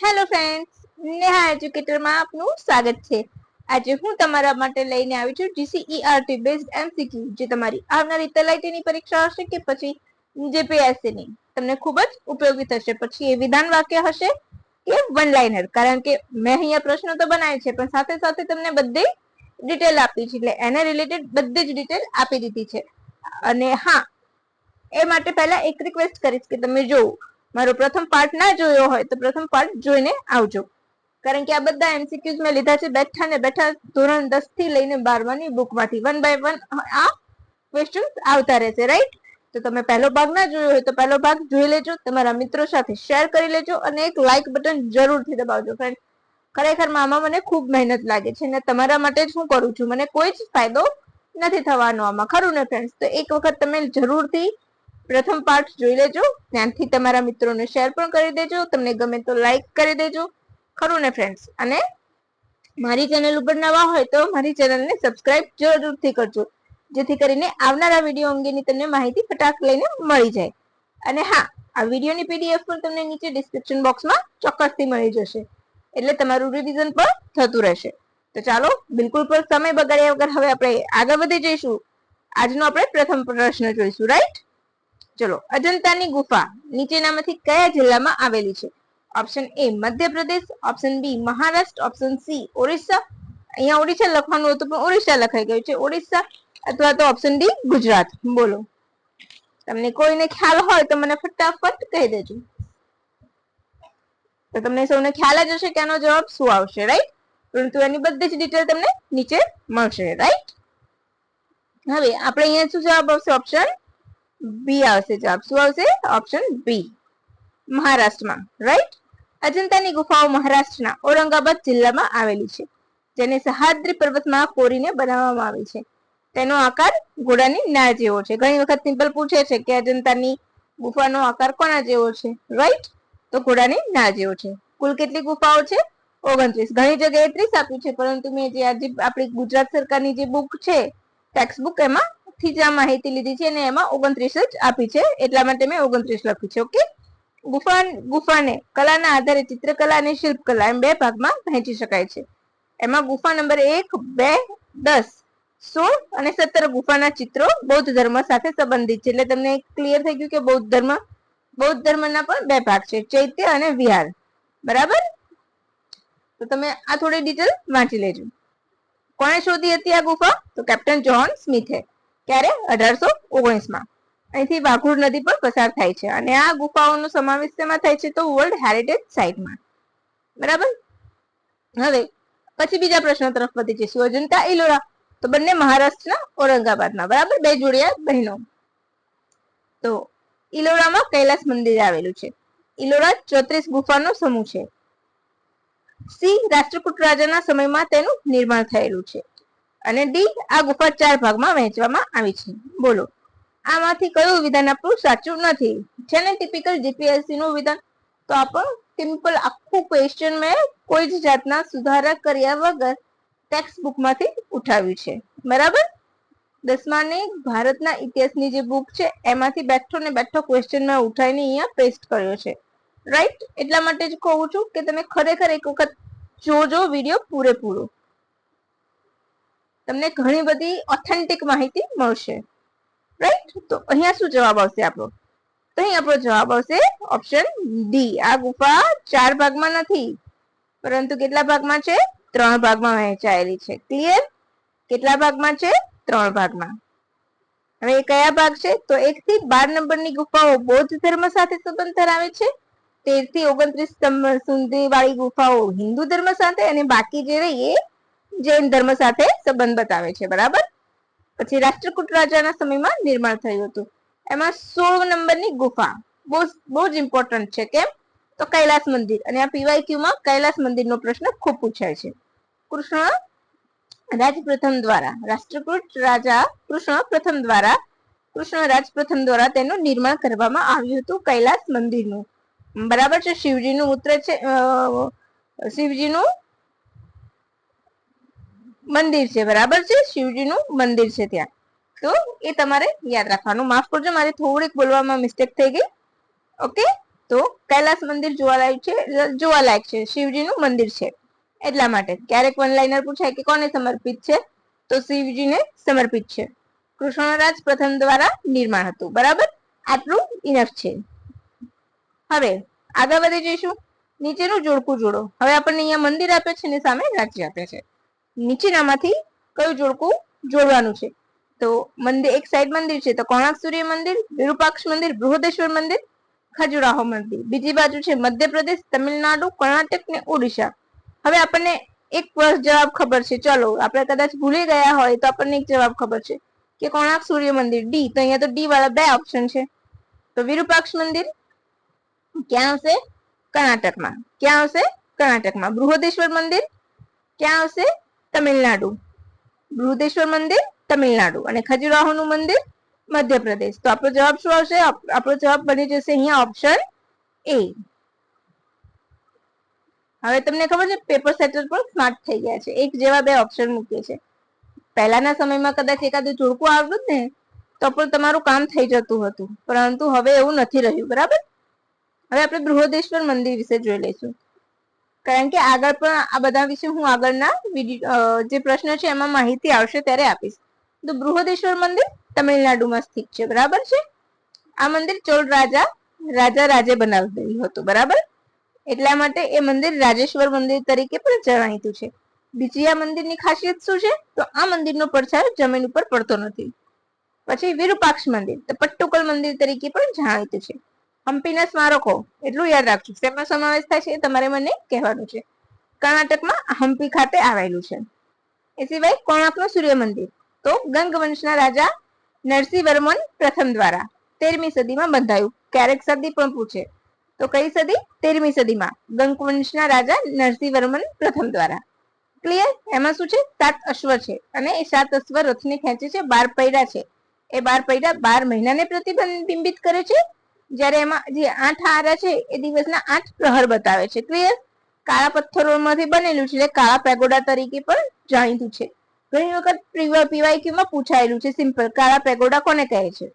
Hello friends Neha એજ્યુકેટરમાં આપનું સ્વાગત છે. આજે હું તમારા માટે લઈને આવી છું જીસીઈઆરટી બેઝડ એમસીક્યુ જે તમારી આવનારી તલાટીની પરીક્ષા હશે કે પછી જેપીએસસીની તમને ખૂબ જ ઉપયોગી થશે. પછી એ વિધાન વાક્ય હશે કે વન લાઇનર કારણ કે મેં અહીંયા પ્રશ્નો તો બનાવ્યા છે, પણ સાથે સાથે તમને બધી ડિટેલ આપી છે, એટલે એને રિલેટેડ બધી જ ડિટેલ આપી દીધી છે. અને હા, એ માટે પહેલા એક રિક્વેસ્ટ કરીશ કે તમે જોવો. મારો પ્રથમ પાર્ટ ના જોયો હોય તો પ્રથમ પાર્ટ જોઈને આવજો. કારણ કે આ બધા એમસીક્યુઝ મેં લીધા છે, બેઠા ને બેઠા ધોરણ દસથી લઈને બારમાની બુકમાંથી વન બાય વન આ ક્વેશ્ચન આવતા રહેશે રાઈટ તો તમે પહેલો ભાગ ના જોયો હોય તો પહેલો ભાગ જોઈ લેજો, તમારા મિત્રો સાથે શેર કરી લેજો અને એક લાઈક બટન જરૂરથી દબાવજો ફ્રેન્ડ ખરેખર આમાં મને ખૂબ મહેનત લાગે છે અને તમારા માટે જ હું કરું છું. મને કોઈ જ ફાયદો નથી થવાનો આમાં. ખરું ને ફ્રેન્ડ્સ તો એક વખત તમે જરૂરથી પ્રથમ પાર્ટ જોઈ લેજો. ત્યાંથી તમારા મિત્રોને શેર પણ કરી દેજો. તમને ગમે તો લાઈક કરી દેજો. ખરું ને ફ્રેન્ડ્સ અને મારી ચેનલ ઉપર નવા હોય તો મારી ચેનલને સબસ્ક્રાઇબ જરૂરથી કરજો. જેથી કરીને આવનારા વીડિયો અંગેની તમને માહિતી ફટાક લઈને મળી જાય. અને હા, આ વિડીયોની પીડીએફ પણ તમને નીચે ડિસ્ક્રિપ્શન બોક્સમાં ચોક્કસથી મળી જશે. એટલે તમારું રિવિઝન પણ થતું રહેશે. તો ચાલો, બિલકુલ પણ સમય બગાડ્યા વગર હવે આપણે આગળ વધી જઈશું. આજનો આપણે પ્રથમ પ્રશ્ન જોઈશું. રાઈટ ચલો, અજંતાની ગુફા નીચેનામાંથી કયા જિલ્લામાં આવેલી છે? Option A Madhya Pradesh. Option B Maharashtra. Option C Orissa. અહીંયા ઓડિશા લખવાનું હતું, પણ ઓરિસ્સા લખાઈ ગયું છે. ઓડિશા અથવા તો ઓપ્શન ડી ગુજરાત. બોલો. તમને કોઈને ખ્યાલ હોય તો મને ફટાફટ કહી દેજો. તો તમને સૌને ખ્યાલ જ હશે કે આનો જવાબ શું આવશે રાઈટ પરંતુ એની બધી જ ડિટેલ તમને નીચે મળશે રાઈટ હવે, આપણે અહીંયા શું જવાબ આવશે? ઓપ્શન બી આવશે જવાબ. શું આવશે? ઓપ્શન બી મહારાષ્ટ્રમાં રાઈટ અજંતાની ગુફાઓ મહારાષ્ટ્રના ઔરંગાબાદ જિલ્લામાં આવેલી છે, જેને સહાદ્રી પર્વતમાં કોરીને બનાવવામાં આવી છે. તેનો આકાર ઘોડાની ના જેવો છે. ઘણી વખત સિમ્પલ પૂછે છે કે અજંતાની ગુફાનો આકાર કોના જેવો છે રાઈટ તો ઘોડાની ના જેવો છે. કુલ કેટલી ગુફાઓ છે? ઓગણત્રીસ. ઘણી જગ્યાએ ત્રીસ આપ્યું છે, પરંતુ મેં જે આજે આપણી ગુજરાત સરકારની જે બુક છે ટેક્સ્ટ બુક એમાં થી જ આ માહિતી લીધી છે અને એમાં ઓગણત્રીસ જ આપી છે. એટલા માટે મેં ઓગણત્રીસ લખ્યું છે, ઓકે? ગુફા ગુફાને, કલાના આધારે ચિત્રકલા અને શિલ્પકલા એમ બે ભાગમાં વહેંચી શકાય છે. એમાં ગુફા નંબર એક, બે, દસ, સોળ અને સત્તર ગુફાના ચિત્રો બૌદ્ધ ધર્મ સાથે સંબંધિત છે. એટલે તમને ક્લિયર થઈ ગયું કે બૌદ્ધ ધર્મ, બૌદ્ધ ધર્મના પણ બે ભાગ છે, ચૈત્ય અને વિહાર. બરાબર? તો તમે આ થોડી ડિટેલ વાંચી લેજો. કોણે શોધી હતી આ ગુફા? તો કેપ્ટન જ્હોન સ્મિથે ક્યારે? અઢારસો ઓગણીસમાં. અહીંથી વાઘુર નદી પર પસાર થાય છે. અને આ ગુફાઓનો સમાવેશ તેમાં થાય છે? તો વર્લ્ડ હેરિટેજ સાઇટમાં બરાબર? હવે, પછી બીજા પ્રશ્ન તરફ વધી જઈશું. અજંતા ઇલોરા તો બંને મહારાષ્ટ્રના ઔરંગાબાદમાં. બરાબર? બે જોડિયા બહેનો. તો ઇલોરામાં કૈલાસ મંદિર આવેલું છે. ઇલોરા ચોત્રીસ ગુફાનો સમૂહ છે. સી રાષ્ટ્રકૂટ રાજાના સમયમાં તેનું નિર્માણ થયેલું છે. અને ડી આ ગુફા ચાર ભાગમાં વહેંચવામાં આવી છે. બોલો. આમાંથી કયું વિધાન આપણું સાચું નથી? છે ને ટિપિકલ જીપીએસસી નું વિધાન? તો આપણું સિમ્પલ આખું ક્વેશ્ચન મેં કોઈ જ જાતના સુધારા કર્યા વગર ટેક્સ્ટ બુકમાંથી ઉઠાવ્યું છે. બરાબર? દસમાની ભારતના ઇતિહાસની જે બુક છે, એમાંથી બેઠો ને બેઠો ક્વેશ્ચન મેં ઉઠાવીને અહીંયા પેસ્ટ કર્યો છે. રાઈટ એટલા માટે જ કહું છું કે તમે ખરેખર એક વખત જોજો વીડિયો પૂરેપૂરો. તમને ઘણી બધી ઓથેન્ટિક માહિતી મળશે. રાઈટ તો અહીંયા શું જવાબ આવશે આપણો? તો અહીં આપણો જવાબ આવશે ઓપ્શન ડી આ ગુફા ચાર ભાગમાં નથી, પરંતુ કેટલા ભાગમાં છે? ત્રણ ભાગમાં વહેંચાયેલી છે. ક્લિયર કેટલા ભાગમાં છે? ત્રણ ભાગમાં. હવે એ કયા ભાગ છે? તો એક થી બાર નંબરની ગુફાઓ બૌદ્ધ ધર્મ સાથે સંબંધ ધરાવે છે. તેરથી ઓગણત્રીસ સુધી વાળી ગુફાઓ હિન્દુ ધર્મ સાથે અને બાકી જે રહી એ જૈન ધર્મ સાથે સંબંધ બતાવે છે, બરાબર? પછી રાષ્ટ્રકૂટ રાજાના સમયમાં નિર્માણ થયું હતું. એમાં સોળ નંબરની ગુફા, બહુ બહુ જ ઇમ્પોર્ટન્ટ છે, કેમ? તો કૈલાસ મંદિર, અને આ પીવાયમાં કૈલાસ મંદિરનો પ્રશ્ન ખૂબ પૂછાય છે. કૃષ્ણ રાજ પ્રથમ દ્વારા, રાષ્ટ્રકૂટ રાજા કૃષ્ણ પ્રથમ દ્વારા, કૃષ્ણ રાજ પ્રથમ દ્વારા તેનું નિર્માણ કરવામાં આવ્યું હતું કૈલાસ મંદિરનું. બરાબર છે? શિવજીનું ઉત્તર છે શિવજીનું મંદિર છે, બરાબર છે? શિવજીનું મંદિર છે ત્યાં. તો એ તમારે યાદ રાખવાનું. માફ કરજો, મારે થોડીક બોલવામાં મિસ્ટેક થઈ ગઈ. ઓકે? તો કૈલાસ મંદિર જોવાલાયક છે જોવાલાયક છે. શિવજીનું મંદિર છે. એટલા માટે. ક્યારેક વન લાઇનર પૂછાય કે કોને સમર્પિત છે? તો શિવજીને સમર્પિત છે. કૃષ્ણરાજ પ્રથમ દ્વારા નિર્માણ હતું. બરાબર? આટલું ઇનફ છે. હવે આગળ વધી જઈશું. નીચેનું જોડકું જોડો. હવે આપણને અહીંયા મંદિર આપે છે ને સામે રાજ્ય આપે છે. નીચેનામાંથી કયું જોડકું જોડવાનું છે? તો મંદિર, એક સાઈડ મંદિર છે, તો કોણાર્ક સૂર્ય મંદિર, વિરૂપાક્ષ મંદિર, બૃહદેશ્વર મંદિર, ખજુરાહો મંદિર. બીજી બાજુ છે મધ્યપ્રદેશ, તમિલનાડુ, કર્ણાટક ને ઓડિશા. હવે આપણને એક જવાબ ખબર છે. ચલો, આપણે કદાચ ભૂલી ગયા હોય તો આપણને એક જવાબ ખબર છે કે કોણાર્ક સૂર્ય મંદિર ડી તો અહીંયા તો ડી વાળા બે ઓપ્શન છે. તો વિરૂપાક્ષ મંદિર ક્યાં આવશે? કર્ણાટકમાં. ક્યાં આવશે? કર્ણાટકમાં. બૃહદેશ્વર મંદિર ક્યાં આવશે? તમિલનાડુ. બૃહદેશ્વર મંદિર, તમિલનાડુ અને ખજુરાહોનું મંદિર, મધ્યપ્રદેશ. તો આપણો જવાબ શું આવશે? આપણો જવાબ બની જશે અહીંયા ઓપ્શન એ હવે તમને ખબર છે પેપર સેટર પણ સ્માર્ટ થઈ ગયા છે. એક જેવા બે ઓપ્શન મૂકે છે. પહેલાના સમયમાં કદાચ એકાદું જોડકું આવતું ને, તો પણ તમારું કામ થઈ જતું હતું. પરંતુ હવે એવું નથી રહ્યું, બરાબર? હવે આપણે બૃહદેશ્વર મંદિર વિશે જોઈ લઈશું. કારણ કે આગળ પણ આ બધા વિશે હું આગળના જે પ્રશ્ન છે એમાં માહિતી આવશે ત્યારે આપીશ. તો બૃહદેશ્વર મંદિર તમિલનાડુમાં સ્થિત છે, બરાબર છે? આ મંદિર ચોલ રાજા રાજા રાજે બનાવેલું હતું, બરાબર? એટલા માટે એ મંદિર રાજેશ્વર મંદિર તરીકે પણ જાણીતું છે. બીજી આ મંદિરની ખાસિયત શું છે? તો આ મંદિરનો પડછાયો જમીન ઉપર પડતો નથી. પછી વિરૂપાક્ષ મંદિર, તો પટ્ટુકલ મંદિર તરીકે પણ જાણીતું છે. હમ્પીના સ્મારકો, એટલું યાદ રાખજો. શેમાં સમાવેશ થાય છે એ તમારે મને કહેવાનું છે. કર્ણાટકમાં હમ્પી ખાતે આવેલું છે. એ સિવાય કોણાકનું સૂર્ય મંદિર તો ગંગવંશના રાજા નરસિંહવર્મન પ્રથમ દ્વારા તેરમી સદીમાં બંધાયું. ક્યારેક સદી પણ પૂછે. તો કઈ સદી? તેરમી સદીમાં ગંગવંશના રાજા નરસિંહવર્મન પ્રથમ દ્વારા. ક્લિયર એમાં શું છે? સાત અશ્વ છે અને એ સાત અશ્વ રથને ખેંચે છે, બાર પૈડા છે. એ બાર પૈડા બાર મહિનાને પ્રતિબિંબિત કરે છે જ્યારે એમાં જે આઠ આરા છે, એ દિવસના આઠ પ્રહર બતાવે છે. ક્લિયર કાળા પથ્થરોમાંથી બનેલું છે કાળા પેગોડા તરીકે પણ જાણીતું છે. ઘણી વખત પીવાયક્યુ માં પૂછાયેલું છે સિમ્પલ કાળા પેગોડા કોને કહે છે?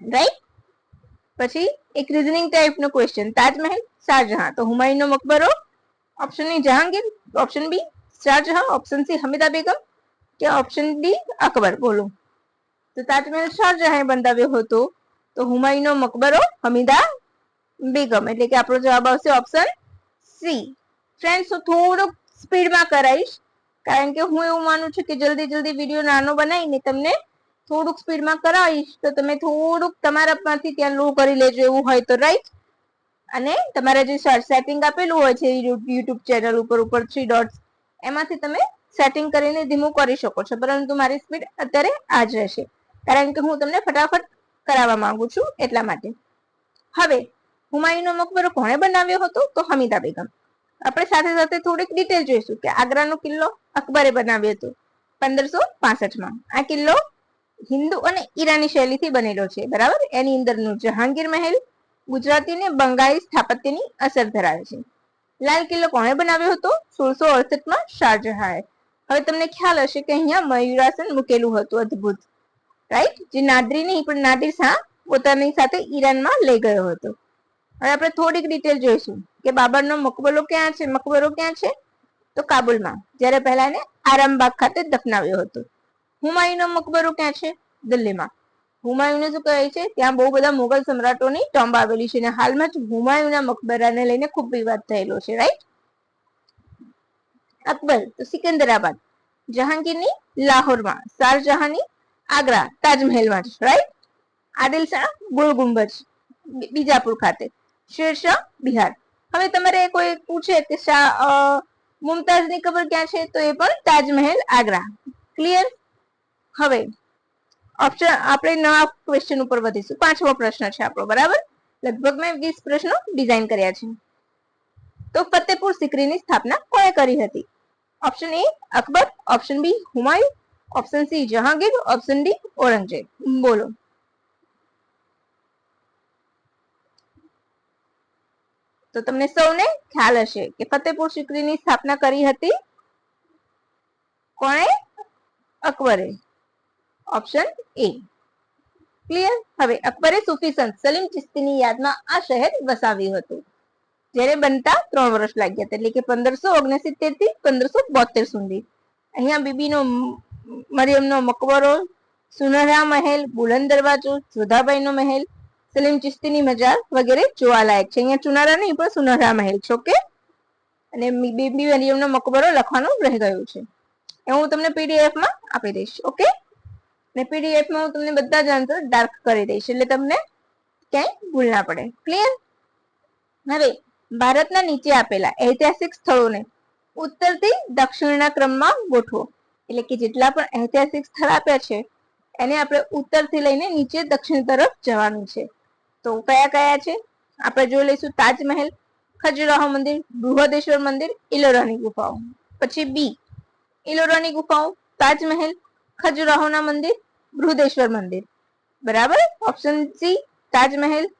રાઈટ પછી એક રીઝનિંગ ટાઈપ નો ક્વેશ્ચન તાજમહેલ, શાહજહાં. તો હુમાયુનો મકબરો option A Jahangir option B Shah Jahan option C Hamida Begum કે ઓપ્શન ડી અકબર? બોલો. તો તાજમહેલ શાહજહાં બંધાવ્યો હતો. તો હુમાયુનો મકબરો હમીદા બેગમ. એટલે કે આપણો જવાબ આવશે ઓપ્શન સી ફ્રેન્ડ્સ હું થોડુંક સ્પીડમાં કરાવીશ. કારણ કે હું એવું માનું છું કે જલ્દી જલ્દી વીડિયો નાનો બનાવીને તમને થોડુંક સ્પીડમાં કરાવીશ. તો તમે થોડુંક તમારામાંથી ત્યાં લો કરી લેજો, એવું હોય તો રાઈટ અને તમારે જે સેટિંગ આપેલું હોય છે યુટ્યુબ ચેનલ ઉપર ઉપર થ્રી ડોટ્સ એમાંથી તમે સેટિંગ કરીને ધીમું કરી શકો છો. પરંતુ મારી સ્પીડ અત્યારે આ જ રહેશે. કારણ કે હું તમને ફટાફટ કરાવવા માંગુ છું એટલા માટે. હવે, હુમાયુનો મકબરો કોણે બનાવ્યો હતો? તો હમીદા બેગમ. આપણે સાથે સાથે થોડીક ડિટેલ જોઈશું કે આગ્રાનો કિલ્લો અકબરે બનાવ્યો હતો પંદરસો પાસઠમાં. આ કિલ્લો હિન્દુ અને ઈરાની શૈલીથી બનેલો છે, બરાબર? એની અંદરનું જહાંગીર મહેલ ગુજરાતી ને બંગાળી સ્થાપત્યની અસર ધરાવે છે. લાલ કિલ્લો કોણે બનાવ્યો હતો? સોળસો અડસઠમાં શાહજહાએ. હવે તમને ખ્યાલ હશે કે અહીંયા મયુરાસન મૂકેલું હતું અદ્ભુત. રાઈટ જે નાદરી નહીં, પણ નાદિર શાહ પોતાની સાથે ઈરાનમાં લઈ ગયો હતો. હવે આપણે થોડીક ડિટેલ જોઈશું કે બાબરનો મકબરો ક્યાં છે, મકબરો ક્યાં છે? તો કાબુલમાં, જ્યારે પહેલા એને આરામબાગ ખાતે દફનાવ્યો હતો. હુમાયુનો મકબરો ક્યાં છે? દિલ્હીમાં. હુમાયુને શું કહે છે? ત્યાં બહુ બધા મુગલ સમ્રાટોની ટોમ્બ આવેલી છે અને હાલમાં જ હુમાયુના મકબરાને લઈને ખૂબ વિવાદ થયેલો છે રાઈટ અકબર, તો સિકંદરાબાદ. જહાંગીરની લાહોરમાં શાહજહાંની આગ્રા તાજમહેલમાં રાઈટ આદિલ શાહ ગોળ ગુંબજ બીજાપુર ખાતે. શેરશાહ બિહાર. હવે તમારે કોઈ પૂછે કે શાહ મુમતાઝની કબર ક્યાં છે, તો એ પણ તાજમહેલ, આગ્રા. ક્લિયર હવે ઓપ્શન આપણે નવા ક્વેશ્ચન ઉપર વધીશું. પાંચમો પ્રશ્ન છે આપણો, બરાબર? લગભગ મેં વીસ પ્રશ્નો ડિઝાઇન કર્યા છે. તો ફતેપુર સિકરીની સ્થાપના કોણે કરી હતી? Option A Akbar. Option B Humayun. Option C Jahangir option D Aurangzeb બોલો તો તમને સૌને ખ્યાલ હશે કે ફતેપુર સિકરીની સ્થાપના કરી હતી કોણે અકબરે ઓપ્શન એ ક્લિયર હવે અકબરે સૂફી સંત સલીમ ચિસ્તીની યાદમાં આ શહેર વસાવ્યું હતું, જ્યારે બનતા ત્રણ વર્ષ લાગ્યા એટલે કે પંદરસો ઓગણસિત્તેરથી પંદરસો બોતેર સુધી. અહીંયા બીબીનો મરિયમનો મકબરો, સુનહરા મહેલ બુલંદ દરવાજો જોધાબાઈનો મહેલ, સલીમ ચિસ્તીની મજાર વગેરે જોવાલાયક છે. અહીંયા ચુનારા નહીં, પણ સુનહરા મહેલ છે, ઓકે? અને બીબી મરિયમનો મકબરો લખવાનું રહી ગયું છે. એ હું તમને પીડીએફમાં આપી દઈશ, ઓકે? ને પીડીએફમાં હું તમને બધા જ આન્સર ડાર્ક કરી દઈશ, એટલે તમને ક્યાંય ભૂલ ના પડે. ક્લિયર? હવે, ભારતના નીચે આપેલા ઐતિહાસિક સ્થળોને ઉત્તરથી દક્ષિણના ક્રમમાં ગોઠવો. એટલે કે જેટલા પણ ઐતિહાસિક સ્થળ આપ્યા છે, એને આપણે ઉત્તરથી લઈને નીચે દક્ષિણ તરફ જવાનું છે. તો કયા કયા છે? આપણે જોઈ લઈશું તાજમહેલ, ખજુરાહો મંદિર, બૃહદેશ્વર મંદિર, ઇલોરાની ગુફાઓ. પછી બી, ઇલોરાની ગુફાઓ, તાજમહેલ, ખજુરાહોના મંદિર, બૃહદેશ્વર મંદિર. બરાબર? ઓપ્શન સી, તાજમહેલ,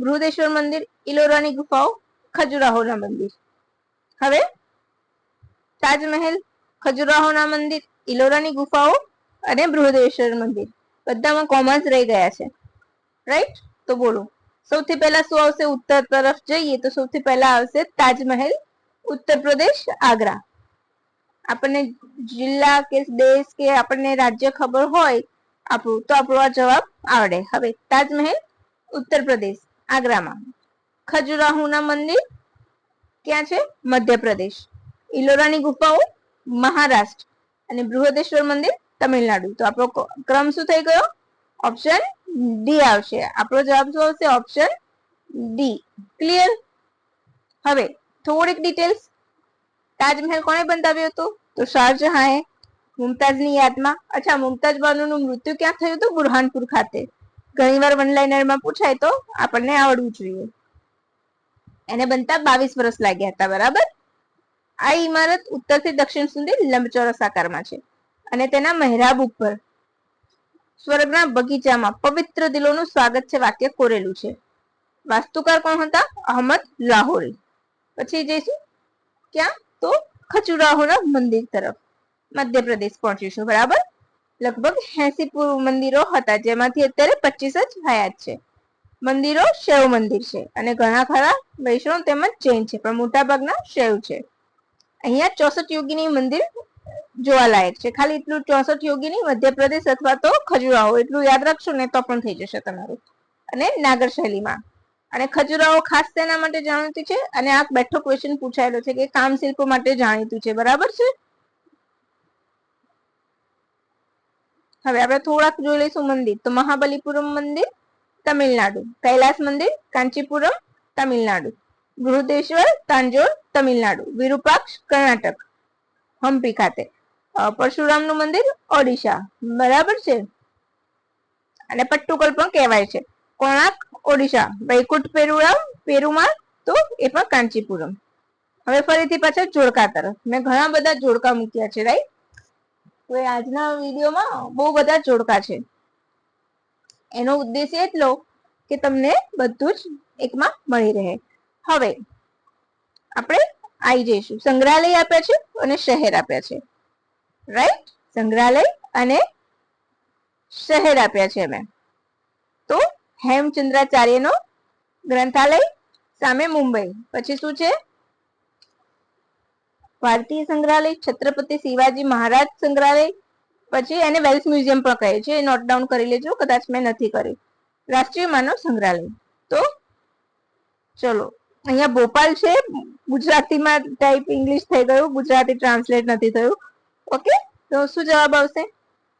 બૃહદેશ્વર મંદિર, ઇલોરાની ગુફાઓ, ખજુરાહોના મંદિર. હવે, તાજમહેલ ખજુરાહોના મંદિર, ઇલોરાની ગુફાઓ અને બૃહદેશ્વર મંદિર. બધામાં કોમર્સ રહી ગયા છે. રાઈટ તો બોલો. સૌથી પહેલા શું આવશે? ઉત્તર તરફ જઈએ તો સૌથી પહેલા આવશે તાજમહેલ, ઉત્તર પ્રદેશ, આગ્રા. આપણને જિલ્લા કે દેશ કે આપણને રાજ્ય ખબર હોય આપણું, તો આપણો આ જવાબ આવડે. હવે તાજમહેલ, ઉત્તર પ્રદેશ, આગ્રામાં. ખજુરાહોના મંદિર ક્યાં છે? મધ્યપ્રદેશ. ઇલોરાની ગુફાઓ મહારાષ્ટ્ર અને બૃહદેશ્વર મંદિર તમિલનાડુ. તો આપણો ક્રમ શું થઈ ગયો? ઓપ્શન ડી આવશે. આપણો જવાબ શું આવશે? ઓપ્શન ડી ક્લિયર હવે, થોડીક ડિટેલ્સ તાજમહેલ કોણે બંધાવ્યો હતો? તો શાહજહાએ મુમતાઝની યાદમાં. અચ્છા, મુમતાજ બાનુનું મૃત્યુ ક્યાં થયું હતું? બુરહાનપુર ખાતે. ઘણીવાર વન લાઇનરમાં પૂછાય તો આપણને આવડવું જોઈએ. એને બનતા બાવીસ વર્ષ લાગ્યા હતા, બરાબર? આ ઇમારત ઉત્તરથી દક્ષિણ સુધી લંબચોરસ આકારમાં છે અને તેના મહેરાબ ઉપર સ્વર્ગના બગીચામાં પવિત્ર દિલોનું સ્વાગત છે વાક્ય કોરેલું છે. વાસ્તુકાર કોણ હતા? અહમદ લાહોરી. પછી જઈશું ક્યાં? તો ખચુરાહોના મંદિર તરફ. મધ્યપ્રદેશ પહોંચીશું, બરાબર? લગભગ એસી મંદિરો હતા જેમાંથી અત્યારે પચીસ જ હયાત છે. મંદિરો શૈવ મંદિર છે અને ઘણા ખરા વૈષ્ણવ તેમજ જૈન છે પણ મોટા ભાગના શૈવ છે. અહીંયા ચોસઠ યોગીની મંદિર જોવાલાયક છે. ખાલી એટલું ચોસઠ યોગીની મધ્યપ્રદેશ અથવા તો ખજુરાહો, એટલું યાદ રાખશો ને તો પણ થઈ જશે તમારું. અને નાગર શૈલીમાં. અને ખજુરાહો ખાસ તેના માટે જાણીતું છે? અને આ બેઠો ક્વેશ્ચન પૂછાયેલો છે કે કામ શિલ્પ માટે જાણીતું છે. બરાબર છે? હવે આપણે થોડાક જોઈ લઈશું મંદિર. તો મહાબલીપુરમ મંદિર, તમિલનાડુ. કૈલાસ મંદિર, કાંચીપુરમ, તમિલનાડુ. બૃહદેશ્વર તાંજોર, તમિલનાડુ. વિરુપાક્ષ, કર્ણાટક. હમ્પી ખાતે. પરશુરામનું મંદિર, ઓડિશા. બરાબર છે? અને પટ્ટુકલ પણ કહેવાય છે. કોણાર્ક, ઓડિશા. વૈકુંઠ પેરુરામ પેરુમાળ, તો એ પણ કાંચીપુરમ. હવે ફરીથી પાછા જોડકા તરફ. મેં ઘણા બધા જોડકા મૂક્યા છે રાઈટ તો એ આજના વિડીયોમાં બહુ બધા જોડકા છે. એનો ઉદ્દેશ્ય એટલો કે તમને બધું જ એકમાં મળી રહે. હવે આપણે આવી જઈશું. સંગ્રહાલય આપ્યા છે અને શહેર આપ્યા છે. રાઈટ સંગ્રહાલય અને શહેર આપ્યા છે મેં તો હેમચંદ્રાચાર્યનો ગ્રંથાલય સામે મુંબઈ. પછી શું છે? ભારતીય સંગ્રહાલય, છત્રપતિ શિવાજી મહારાજ સંગ્રહાલય, પછી એને વેલ્સ મ્યુઝિયમ પણ કહે છે. નોટ ડાઉન કરી લેજો, કદાચ મેં નથી કર્યું. રાષ્ટ્રીય માનવ સંગ્રહાલય. તો ચલો અહીંયા ભોપાલ છે, ગુજરાતીમાં ટાઈપ ઇંગ્લિશ થઈ ગયું, ગુજરાતી ટ્રાન્સલેટ નથી થયું. ઓકે તો શું જવાબ આવશે?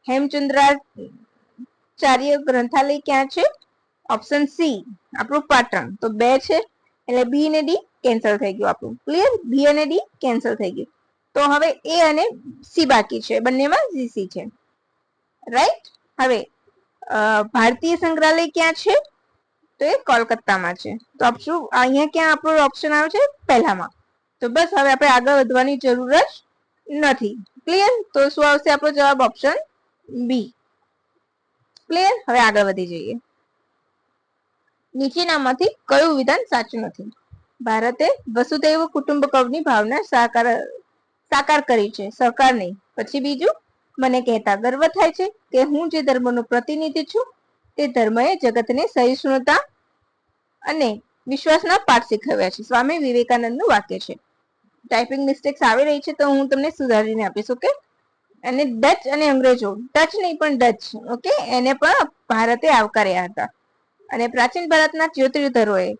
હેમચંદ્રાચાર્ય ગ્રંથાલય ક્યાં છે? ઓપ્શન સી આપણું પાટણ. તો બે છે, એટલે બી અને ડી કેન્સલ થઈ ગયું આપણું. ક્લિયર બી અને ડી કેન્સલ થઈ ગયું. તો હવે એ અને સી બાકી છે, બંનેમાં સી છે. રાઈટ હવે ભારતીય સંગ્રહાલય ક્યાં છે? તો એ કોલકાતામાં છે. તો આપશું અહીંયા ક્યાં આપણો ઓપ્શન આવે છે? પહેલામાં. તો બસ હવે આપણે આગળ વધવાની જરૂર જ નથી. ક્લિયર તો શું આવશે આપણો જવાબ ઓપ્શન બી ક્લિયર હવે આગળ વધી જઈએ. નીચેનામાંથી કયું વિધાન સાચું નથી? ભારતે વસુધૈવ કુટુંબકમની ભાવના સાકાર સાકાર કરી છે. સરકાર નહીં. પછી બીજું? મને કહેતા ગર્વ થાય છે કે હું જે ધર્મનું પ્રતિનિધિ છું, તે ધર્મએ જગતને સહિષ્ણુતા અને વિશ્વાસના પાઠ શીખવ્યા છે. સ્વામી વિવેકાનંદનું વાક્ય છે. ટાઈપિંગ મિસ્ટેક્સ આવી રહી છે તો હું તમને સુધારીને આપીશ ઓકે અને ડચ અને અંગ્રેજો. ડચ નહીં, પણ ડચ ઓકે એને પણ ભારતે આવકાર્યા હતા. અને પ્રાચીન ભારતના જ્યોતિર્ધરોએ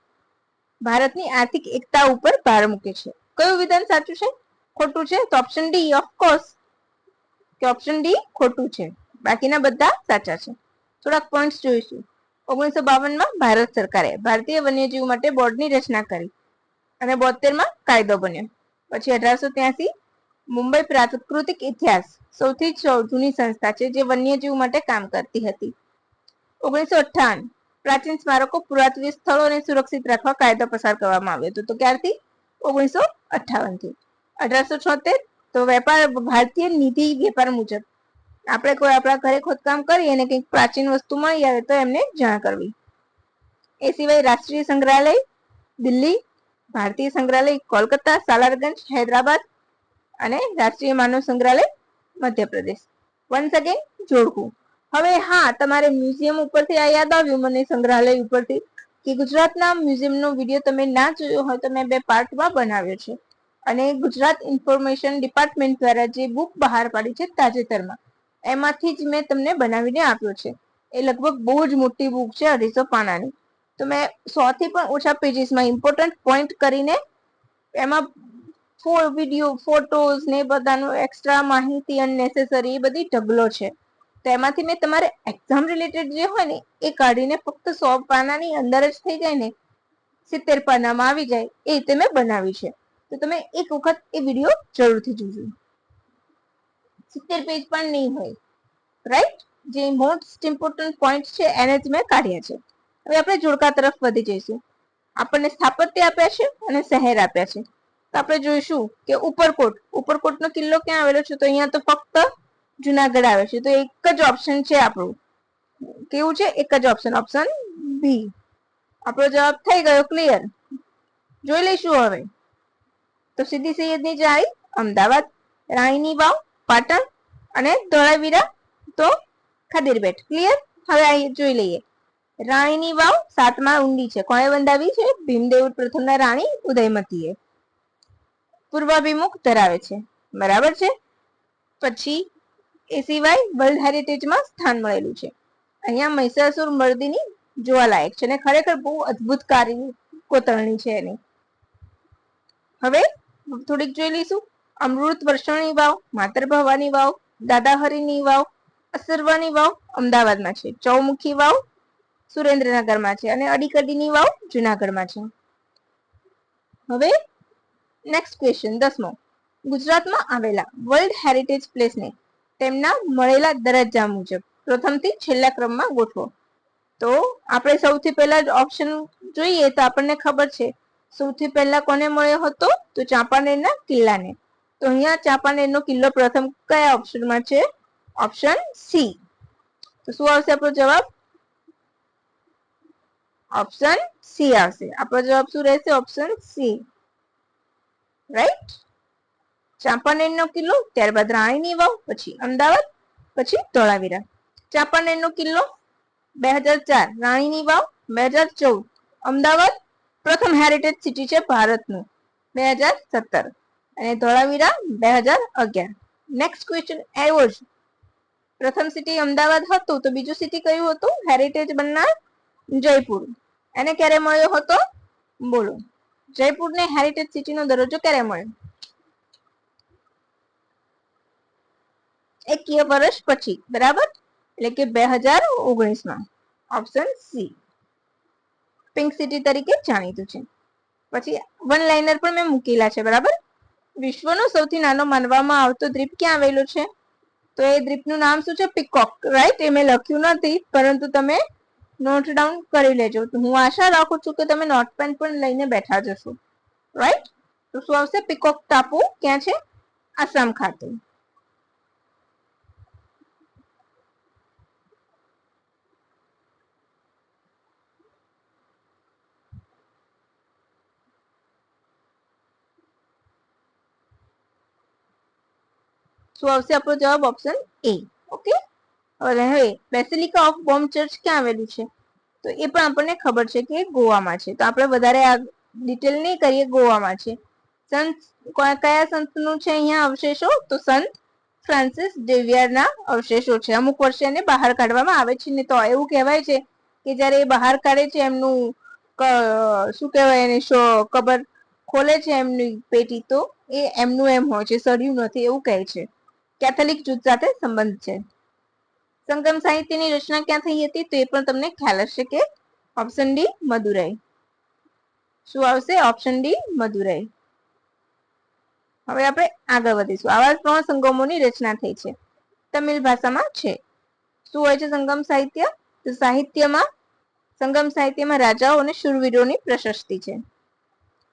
ભારતની આર્થિક એકતા ઉપર ભાર મૂકે છે. કયું વિધાન સાચું છે? ખોટું છે? તો ઓપ્શન ડી ઓફકોર્સ કે ઓપ્શન ડી ખોટું છે. બાકીના બધા સાચા છે. થોડાક પોઈન્ટ્સ જોઈશું. ઓગણીસો બાવનમાં ભારત સરકારે ભારતીય વન્યજીવ માટે બોર્ડની રચના કરી અને બોતેરમાં કાયદો બન્યો. પછી અઢારસો ત્યાસી મુંબઈ પ્રાકૃતિક ઇતિહાસ સૌથી જૂની સંસ્થા છે જે વન્યજીવ માટે કામ કરતી હતી. ઓગણીસો અઠ્ઠાવન પ્રાચીન સ્મારકો પુરાતત્વીય સ્થળોને સુરક્ષિત રાખવા કાયદો પસાર કરવામાં આવ્યો હતો. તો ક્યારથી? ઓગણીસો અઠ્ઠાવનથી અઢારસો છોતેર તો વેપાર, ભારતીય નિધિ વેપાર મુજબ આપણે કોઈ આપણા ઘરે ખોદકામ કરીએ અને કંઈક પ્રાચીન વસ્તુ મળી આવે તો એમને જાણ કરવી. એ સિવાય રાષ્ટ્રીય સંગ્રહાલય, દિલ્હી, ભારતીય સંગ્રહાલય, કોલકાતા, સાલારગંજ, હૈદરાબાદ અને રાષ્ટ્રીય માનવ સંગ્રહાલય, મધ્યપ્રદેશ. Once again જોડકું. હવે હા, તમારે મ્યુઝિયમ ઉપરથી આ યાદ આવ્યું મને સંગ્રહાલય ઉપરથી કે ગુજરાતના મ્યુઝિયમનો વીડિયો તમે ના જોયો હોય તો મેં બે પાર્ટમાં બનાવ્યો છે. અને ગુજરાત ઇન્ફોર્મેશન ડિપાર્ટમેન્ટ દ્વારા જે બુક બહાર પાડી છે તાજેતરમાં. એમાંથી જ મેં તમને બનાવીને આપ્યો છે. એ લગભગ બહુ જ મોટી બુક છે, અઢીસો પાનાની. તો મેં સો થી પણ ઓછા પેજીસમાં ઇમ્પોર્ટન્ટ પોઈન્ટ કરીને એમાં ફોર વીડિયો ફોટોઝ ને બધાનું એક્સ્ટ્રા માહિતી અનનેસેસરી એ બધી ઢગલો છે. તો એમાંથી મેં તમારે એક્ઝામ રિલેટેડ જે હોય ને, એ કાઢીને ફક્ત સો પાનાની અંદર જ થઈ જાય ને, સિત્તેર પાનામાં આવી જાય, એ રીતે મેં બનાવી છે. તો તમે એક વખત એ વીડિયો જરૂરથી જોજો. સિત્તેર પેજ પણ નહીં હોય. રાઈટ જે મોસ્ટ ઇમ્પોર્ટન્ટ પોઈન્ટ છે, એને જ મેં કાઢ્યા છે. હવે આપણે જોડકા તરફ વધી જઈશું. આપણને સ્થાપત્ય આપ્યા છે અને શહેર આપ્યા છે. તો આપણે જોઈશું કે ઉપરકોટ, ઉપરકોટનો કિલ્લો ક્યાં આવેલો છે? તો અહીંયા તો ફક્ત જુનાગઢ આવે છે. તો એક જ ઓપ્શન છે આપણું. કેવું છે? એક જ ઓપ્શન ઓપ્શન બી આપણો જવાબ થઈ ગયો ક્લિયર જોઈ લઈશું હવે. તો સીધી સૈયદની જાય અમદાવાદ. રાણીની વાવ પાટણ અને ધોળાવીરા તો ખાદીરબેટ. ક્લિયર હવે અહીં જોઈ લઈએ. રાણીની વાવ સાતમા ઊંડી છે. કોણે બંધાવી છે? ભીમદેવ પ્રથમના રાણી ઉદયમતીએ. પૂર્વાભિમુખ ધરાવે છે. બરાબર છે? પછી એ સિવાય વર્લ્ડ હેરિટેજમાં સ્થાન મળેલું છે. અહીંયા મહિષાસુર મર્દીની જોવાલાયક છે અને ખરેખર બહુ અદ્ભુત કાર્ય કોતરણી છે એની. હવે થોડીક જોઈ લઈશું. અમૃત વર્ષોની વાવ, માતર ભવાની વાવ દાદાહરીની વાવ, અસરવાની વાવ અમદાવાદમાં છે. ચૌમુખી વાવ સુરેન્દ્રનગરમાં છે અને અડીકડીની વાવ જુનાગઢમાં છે. હવે નેક્સ્ટ ક્વેશ્ચન દસમો. ગુજરાતમાં આવેલા વર્લ્ડ હેરિટેજ પ્લેસને તેમના મળેલા દરજ્જા મુજબ પ્રથમથી છેલ્લા ક્રમમાં ગોઠવો. તો આપણે સૌથી પહેલા ઓપ્શન જોઈએ તો આપણને ખબર છે. સૌથી પહેલા કોને મળ્યો હતો? તો ચાંપાનેરના કિલ્લાને. તો અહીંયા ચાંપાનેરનો કિલ્લો પ્રથમ કયા ઓપ્શનમાં છે? ઓપ્શન સી તો શું આવશે આપણો જવાબ? ઓપ્શન સી આવશે. આપણો જવાબ શું રહેશે? ઓપ્શન સી રાઈટ ચાંપાનેરનો કિલ્લો ત્યારબાદ રાણીની વાવ, પછી અમદાવાદ, પછી ધોળાવીરા. ચાંપાનેરનો કિલ્લો બે હજાર ચાર, રાણીની વાવ બે હજાર ચૌદ. અમદાવાદ પ્રથમ હેરિટેજ સિટી છે ભારતનું, બે હજાર સત્તર. અને ધોળાવીરા બે હજાર અગિયાર. નેક્સ્ટ ક્વેશ્ચન એવો જ. પ્રથમ સિટી અમદાવાદ હતું તો બીજું સિટી કયું હતું? હેરિટેજ બનનાર જયપુર. એને ક્યારે મળ્યો હતો? બોલો. જયપુરને હેરિટેજ સિટીનો દરજ્જો ક્યારે મળ્યો? એકવીસ વર્ષ પછી, બરાબર? એટલે કે બે હજાર ઓગણીસમાં. ઓપ્શન સી પિંક સિટી તરીકે જાણીતું છે. પછી વન લાઇનર પણ મેં મૂકેલા છે, બરાબર? વિશ્વનો સૌથી નાનો માનવામાં આવતો દ્વીપ ક્યાં આવેલો છે? તો એ દ્વીપનું નામ શું છે? પિકોક રાઈટ એ મેં લખ્યું નથી, પરંતુ તમે નોટ ડાઉન કરી લેજો. તો હું આશા રાખું છું કે તમે નોટ પેન પણ લઈને બેઠા જશો રાઈટ તો શું આવશે? પિકોક ટાપુ ક્યાં છે? આસામ ખાતે. શું આવશે આપણો જવાબ ઓપ્શન એ ઓકે હવે હવે ઓફ બોમ્બ ચર્ચ ક્યાં આવેલું છે? તો એ પણ આપણને ખબર છે કે ગોવામાં છે. તો આપણે વધારે આ ડિટેલ નહીં કરીએ, ગોવામાં છે. સંત, કયા સંતનું છે અહીંયા અવશેષો? તો સંત ફ્રાન્સિસ ડેવિયરના અવશેષો છે. અમુક વર્ષે એને બહાર કાઢવામાં આવે છે. ને તો એવું કહેવાય છે કે જ્યારે એ બહાર કાઢે છે, એમનું શું કહેવાય એને, શો, કબર ખોલે છે એમની પેટી, તો એ એમનું એમ હોય છે સડ્યું નથી, એવું કહે છે. કેથોલિક જૂથ સાથે સંબંધ છે. સંગમ સાહિત્યની રચના ક્યાં થઈ હતી તો એ પણ તમને ખ્યાલ હશે કે ઓપ્શન ડી મદુરાઈ. શું આવશે? Option D Madurai. હવે આપણે આગળ વધીશું. આવા ત્રણ સંગમોની રચના થઈ છે. તમિલ ભાષામાં છે. શું હોય છે સંગમ સાહિત્ય? તો સાહિત્યમાં, સંગમ સાહિત્યમાં રાજાઓ અને શૂરવીરોની પ્રશસ્તિ છે.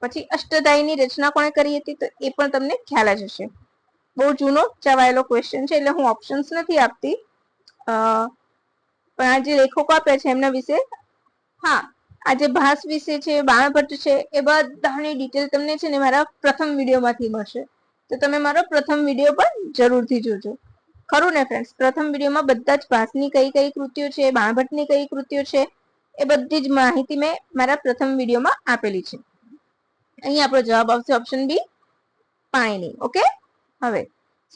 પછી અષ્ટધાયની રચના કોણે કરી હતી તો એ પણ તમને ખ્યાલ જ હશે. બહુ જૂનો ચવાયેલો ક્વેશ્ચન છે, એટલે હું ઓપ્શન્સ નથી આપતી. પણ આ જે લેખકો આપ્યા છે, એમના વિશે, હા, આ જે ભાસ વિશે છે, બાણભટ્ટ છે, એ બધાની ડિટેલ તમને છે ને મારા પ્રથમ વિડીયોમાંથી મળશે. તો તમે મારો પ્રથમ વીડિયો પણ જરૂરથી જોજો. ખરું ને ફ્રેન્ડ્સ પ્રથમ વિડીયોમાં બધા જ ભાસની કઈ કઈ કૃતિઓ છે, બાણભટ્ટની કઈ કૃતિઓ છે, એ બધી જ માહિતી મેં મારા પ્રથમ વિડીયોમાં આપેલી છે. અહીં આપણો જવાબ આવશે ઓપ્શન બી પાણીની ઓકે હવે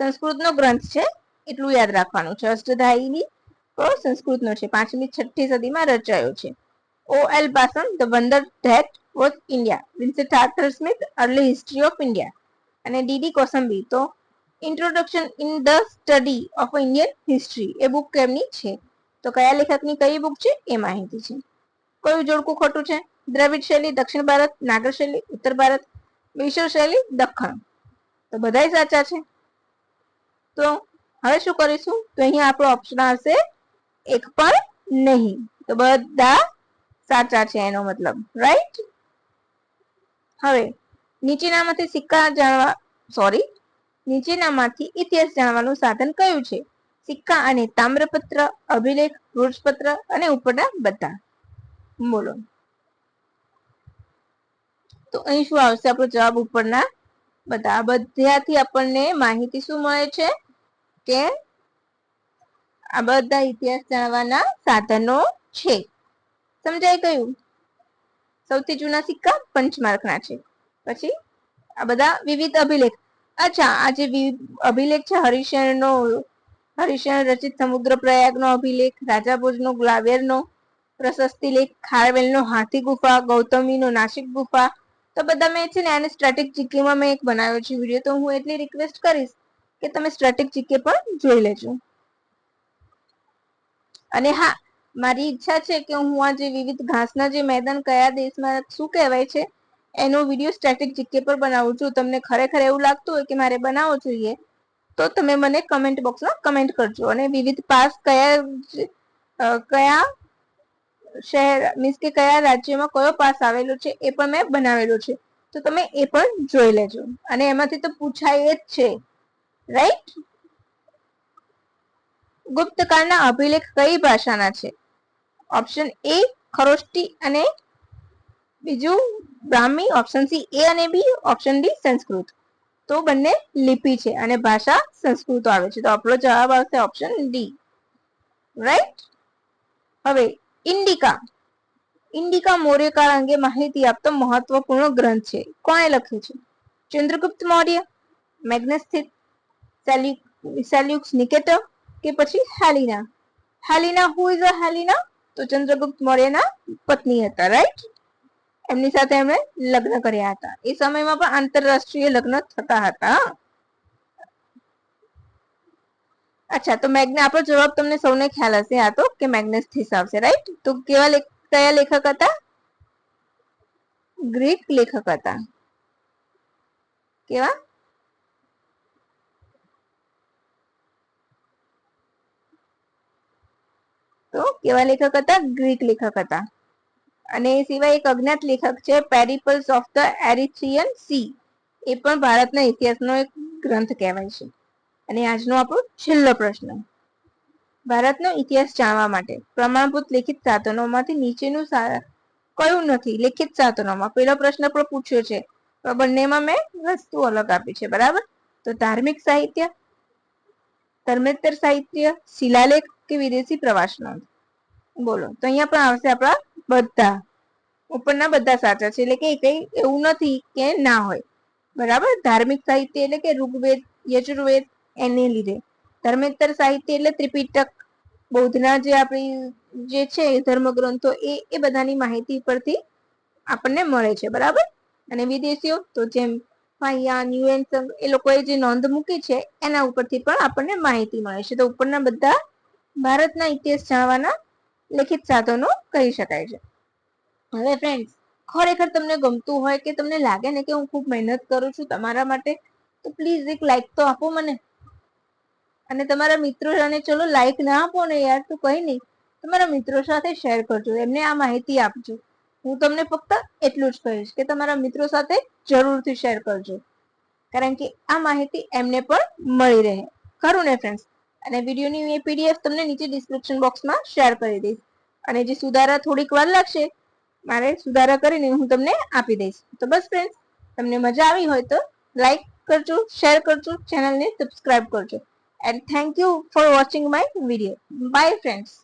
સંસ્કૃતનો ગ્રંથ છે, એટલું યાદ રાખવાનું. છે અષ્ટધાયીની સંસ્કૃતનો છે, પાંચમી છઠ્ઠી સદીમાં રચાયો છે. A L Basham the wonder that was India, Vincent Arthur Smith, early history of India અને ડીડી કોસંબી. તો introduction in the study of Indian history, a book કેમની છે? તો કયા લેખકની કઈ બુક છે? એ માહિતી છે. કયું જોડકું ખોટું છે? દ્રવિડ શૈલી, દક્ષિણ ભારત, નાગર શૈલી, ઉત્તર ભારત, મિશ્ર શૈલી દક્ષિણ તો બધા સાચા છે? તો હવે શું કરીશું? તો અહીંયા આપણો ઓપ્શન આવશે એક પણ નહીં. તો બધા સાચા છે એનો મતલબ રાઈટ હવે નીચેનામાંથી સિક્કા જાણવા સોરી નીચેનામાંથી ઇતિહાસ જાણવાનું સાધન કયું છે? સિક્કા અને તામ્રપત્ર, અભિલેખ, વૃક્ષપત્ર અને ઉપરના બધા. બોલો. તો અહીં શું આવશે? આપણો જવાબ ઉપરના બધા આ બધાથી આપણને માહિતી શું મળે છે? કે આ બધા ઇતિહાસ જાણવાના સાધનો છે. સમજાઈ ગયું? સૌથી જૂના સિક્કા પંચમાર્કના છે. પછી આ બધા વિવિધ અભિલેખ. અચ્છા, આ જે અભિલેખ છે હરિશનનો હરિશન રચિત સમુદ્ર પ્રયાગનો અભિલેખ, રાજા ભોજનો ગ્લાવેરનો, પ્રશસ્તિ લેખ, ખારવેલનો હાથી ગુફા, ગૌતમીનો નાસિક ગુફા તો બધા મેં છે ને આને સ્ટેટિક જીકેમાં મેં એક બનાવ્યો છે વીડિયો તો હું એટલી રિક્વેસ્ટ કરીશ કે તમે સ્ટેટિક જીકે પણ જોઈ લેજો. અને હા, મારી ઈચ્છા છે કે હું આ જે વિવિધ ઘાસના જે મેદાન કયા દેશમાં શું કહેવાય છે, એનો વીડિયો સ્ટેટિક જીકે પર બનાવું છું. તમને ખરેખર એવું લાગતું હોય કે મારે બનાવવો જોઈએ, તો તમે મને કમેન્ટ બોક્સમાં કમેન્ટ કરજો. અને વિવિધ પાસ કયા કયા શહેર મીન્સ કે કયા રાજ્યમાં કયો પાસ આવેલો છે એ પણ મેં બનાવેલો છે. તો તમે એ પણ જોઈ લેજો. અને એમાંથી તો પૂછાય જ છે. રાઈટ ગુપ્તકાળના અભિલેખ કઈ ભાષાના છે? ઓપ્શન એ ખરોષ્ટી અને બીજું બ્રાહ્મી ઓપ્શન સી એ અને બી ઓપ્શન ડી સંસ્કૃત. તો બંને લિપિ છે અને ભાષા સંસ્કૃત આવે છે. તો આપણો જવાબ આવશે ઓપ્શન ડી રાઈટ હવે ઇન્ડિકા ઇન્ડિકા મૌર્યકાળ અંગે માહિતી આપતો મહત્વપૂર્ણ ગ્રંથ છે કોણે લખ્યું છે ચંદ્રગુપ્ત મૌર્ય મેગ્નેસ્થિત સેલ્યુક્સ નિકેટર કે પછી Helena Helena who is a Helena તો ચંદ્રગુપ્ત મૌર્યના પત્ની હતા રાઈટ એમની સાથે એમણે લગ્ન કર્યા હતા. એ સમયમાં પણ આંતરરાષ્ટ્રીય લગ્ન થતા હતા હા. અચ્છા, તો મેગ્ને આપણો જવાબ તમને સૌને ખ્યાલ હશે, આ તો, કે મેગ્નેસ્થિસ આવશે રાઈટ તો કેવા કયા લેખક હતા? ગ્રીક લેખક હતા. કેવા? તો કેવા લેખક હતા? ગ્રીક લેખક હતા. અને એ સિવાય એક અજ્ઞાત લેખક છે, Periplus of the Erythraean Sea. એ પણ ભારતના ઇતિહાસનો એક ગ્રંથ કહેવાય છે. અને આજનો આપણો છેલ્લો પ્રશ્ન. ભારતનો ઇતિહાસ જાણવા માટે પ્રમાણભૂત લેખિત સાધનોમાંથી નીચેનું કયું નથી, લેખિત સાધનોમાં? પેલો પ્રશ્ન પણ પૂછ્યો છે. બંનેમાં મેં વસ્તુ અલગ આપી છે, બરાબર? તો ધાર્મિક સાહિત્ય, ધર્મેતર સાહિત્ય, શિલાલેખ કે વિદેશી પ્રવાસ નોંધ? બોલો, તો અહીંયા પણ આવશે આપણા બધા, ઉપરના બધા સાચા છે, એટલે કે કઈ એવું નથી કે ના હોય. બરાબર? ધાર્મિક સાહિત્ય એટલે કે ઋગ્વેદ, યજુર્વેદ એને લીધે. ધર્મેતર સાહિત્ય એટલે ત્રિપિટક. બૌદ્ધના જે આપણી જે છે ધર્મગ્રંથો, એ એ બધાની માહિતી પરથી આપણને મળે છે, બરાબર? અને વિદેશીઓ, તો જેમ ફાયાન યુએન એ લોકોએ જે નોંધ મૂકી છે, એના ઉપરથી પણ આપણને માહિતી મળે છે. તો ઉપરના બધા ભારતના ઇતિહાસ જાણવાના લેખિત સાધનો કહી શકાય છે. હવે ફ્રેન્ડ્સ ખરેખર તમને ગમતું હોય કે તમને લાગે ને કે હું ખૂબ મહેનત કરું છું તમારા માટે, તો પ્લીઝ એક લાઈક તો આપો મને. અને તમારા મિત્રો અને ચલો લાઈક ના આપો ને યાર, તો કઈ નહીં. તમારા મિત્રો સાથે શેર કરજો, એમને આ માહિતી આપજો. હું તમને ફક્ત એટલું જ કહીશ કે તમારા મિત્રો સાથે જરૂરથી શેર કરજો. કારણ કે આ માહિતી એમને પણ મળી રહે. ખરું ને ફ્રેન્ડ્સ અને વિડીયોની એ પીડીએફ તમને નીચે ડિસ્ક્રિપ્શન બોક્સમાં શેર કરી દઈશ. અને જે સુધારા થોડીક વાર લાગશે, મારે સુધારા કરીને હું તમને આપી દઈશ. તો બસ ફ્રેન્ડ્સ તમને મજા આવી હોય તો લાઈક કરજો શેર કરજો ચેનલને સબસ્ક્રાઇબ કરજો. and thank you for watching my video. Bye friends.